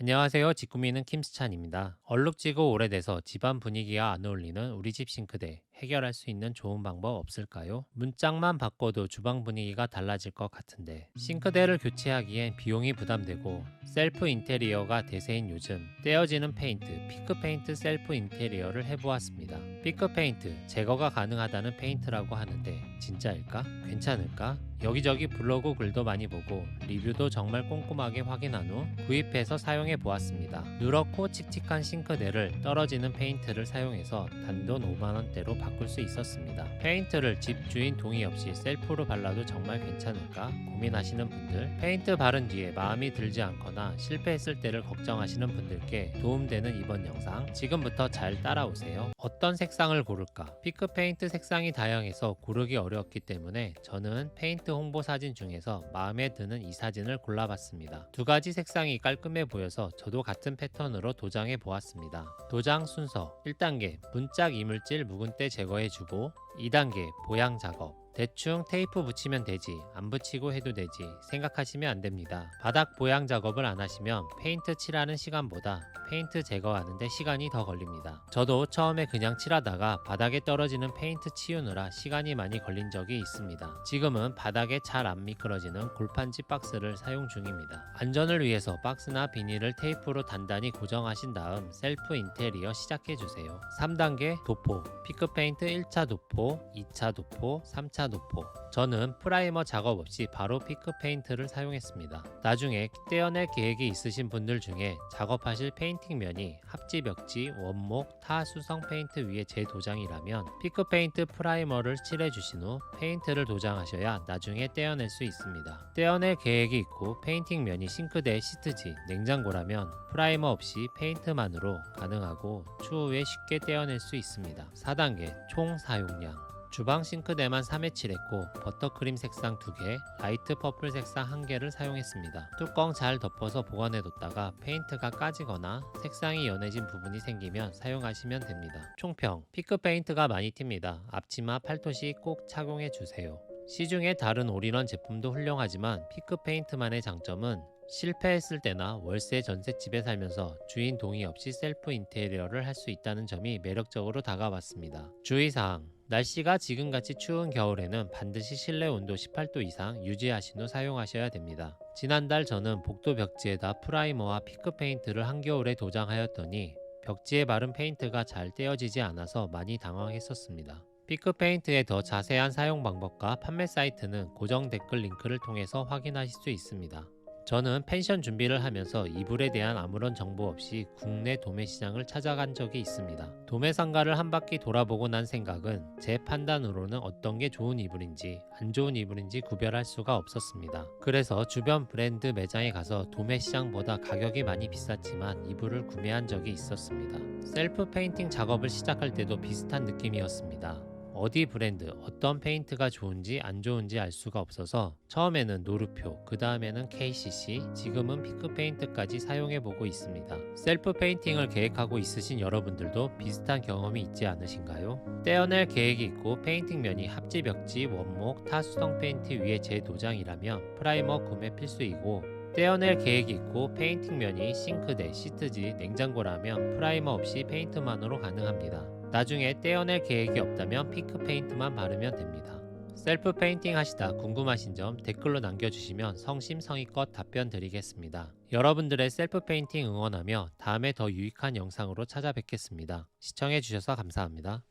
안녕하세요. 직구미는 김수찬입니다. 얼룩지고 오래돼서 집안 분위기가 안 어울리는 우리 집 싱크대 해결할 수 있는 좋은 방법 없을까요? 문짝만 바꿔도 주방 분위기가 달라질 것 같은데 싱크대를 교체하기엔 비용이 부담되고 셀프 인테리어가 대세인 요즘 떼어지는 페인트, 피크 페인트 셀프 인테리어를 해보았습니다. 피크 페인트 제거가 가능하다는 페인트라고 하는데 진짜일까? 괜찮을까? 여기저기 블로그 글도 많이 보고 리뷰도 정말 꼼꼼하게 확인한 후 구입해서 사용해 보았습니다. 누렇고 칙칙한 싱크대를 떨어지는 페인트를 사용해서 단돈 5만원대로 바꿀 수 있었습니다. 페인트를 집주인 동의 없이 셀프로 발라도 정말 괜찮을까 고민하시는 분들 페인트 바른 뒤에 마음이 들지 않거나 실패했을 때를 걱정하시는 분들께 도움되는 이번 영상 지금부터 잘 따라오세요. 어떤 색상을 고를까? 피크 페인트 색상이 다양해서 고르기 어려웠기 때문에 저는 페인트 홍보 사진 중에서 마음에 드는 이 사진을 골라봤습니다. 두 가지 색상이 깔끔해 보여서 저도 같은 패턴으로 도장해 보았습니다. 도장 순서 1단계 문짝 이물질 묵은 때 제 거해주고 2단계 보양 작업 대충 테이프 붙이면 되지 안 붙이고 해도 되지 생각하시면 안 됩니다. 바닥 보양 작업을 안 하시면 페인트 칠하는 시간보다 페인트 제거하는데 시간이 더 걸립니다. 저도 처음에 그냥 칠하다가 바닥에 떨어지는 페인트 치우느라 시간이 많이 걸린 적이 있습니다. 지금은 바닥에 잘 안 미끄러지는 골판지 박스를 사용 중입니다. 안전을 위해서 박스나 비닐을 테이프로 단단히 고정하신 다음 셀프 인테리어 시작해 주세요. 3단계 도포 피크 페인트 1차 도포, 2차 도포, 3차 도포 저는 프라이머 작업 없이 바로 피크 페인트를 사용했습니다. 나중에 떼어낼 계획이 있으신 분들 중에 작업하실 페인팅 면이 합지 벽지, 원목, 타 수성 페인트 위에 제 도장이라면 피크 페인트 프라이머를 칠해 주신 후 페인트를 도장하셔야 나중에 떼어낼 수 있습니다. 떼어낼 계획이 있고 페인팅 면이 싱크대 시트지, 냉장고라면 프라이머 없이 페인트만으로 가능하고 추후에 쉽게 떼어낼 수 있습니다. 4단계 총 사용량 주방 싱크대만 3회 칠했고 버터크림 색상 2개, 라이트 퍼플 색상 1개를 사용했습니다. 뚜껑 잘 덮어서 보관해뒀다가 페인트가 까지거나 색상이 연해진 부분이 생기면 사용하시면 됩니다. 총평 피크 페인트가 많이 튑니다. 앞치마 팔토시 꼭 착용해주세요. 시중의 다른 올인원 제품도 훌륭하지만 피크 페인트만의 장점은 실패했을 때나 월세 전셋집에 살면서 주인 동의 없이 셀프 인테리어를 할 수 있다는 점이 매력적으로 다가왔습니다. 주의사항 날씨가 지금같이 추운 겨울에는 반드시 실내 온도 18도 이상 유지하신 후 사용하셔야 됩니다. 지난달 저는 복도 벽지에다 프라이머와 피크 페인트를 한겨울에 도장하였더니 벽지에 바른 페인트가 잘 떼어지지 않아서 많이 당황했었습니다. 피크 페인트의 더 자세한 사용 방법과 판매 사이트는 고정 댓글 링크를 통해서 확인하실 수 있습니다. 저는 펜션 준비를 하면서 이불에 대한 아무런 정보 없이 국내 도매 시장을 찾아간 적이 있습니다. 도매 상가를 한 바퀴 돌아보고 난 생각은 제 판단으로는 어떤 게 좋은 이불인지 안 좋은 이불인지 구별할 수가 없었습니다. 그래서 주변 브랜드 매장에 가서 도매 시장보다 가격이 많이 비쌌지만 이불을 구매한 적이 있었습니다. 셀프 페인팅 작업을 시작할 때도 비슷한 느낌이었습니다. 어디 브랜드, 어떤 페인트가 좋은지 안 좋은지 알 수가 없어서 처음에는 노르표, 그 다음에는 KCC, 지금은 피크 페인트까지 사용해 보고 있습니다. 셀프 페인팅을 계획하고 있으신 여러분들도 비슷한 경험이 있지 않으신가요? 떼어낼 계획이 있고 페인팅 면이 합지 벽지, 원목, 타수성 페인트 위에 제 도장이라면 프라이머 구매 필수이고 떼어낼 계획이 있고 페인팅 면이 싱크대, 시트지, 냉장고라면 프라이머 없이 페인트만으로 가능합니다. 나중에 떼어낼 계획이 없다면 피크 페인트만 바르면 됩니다. 셀프 페인팅 하시다 궁금하신 점 댓글로 남겨주시면 성심성의껏 답변 드리겠습니다. 여러분들의 셀프 페인팅 응원하며 다음에 더 유익한 영상으로 찾아뵙겠습니다. 시청해주셔서 감사합니다.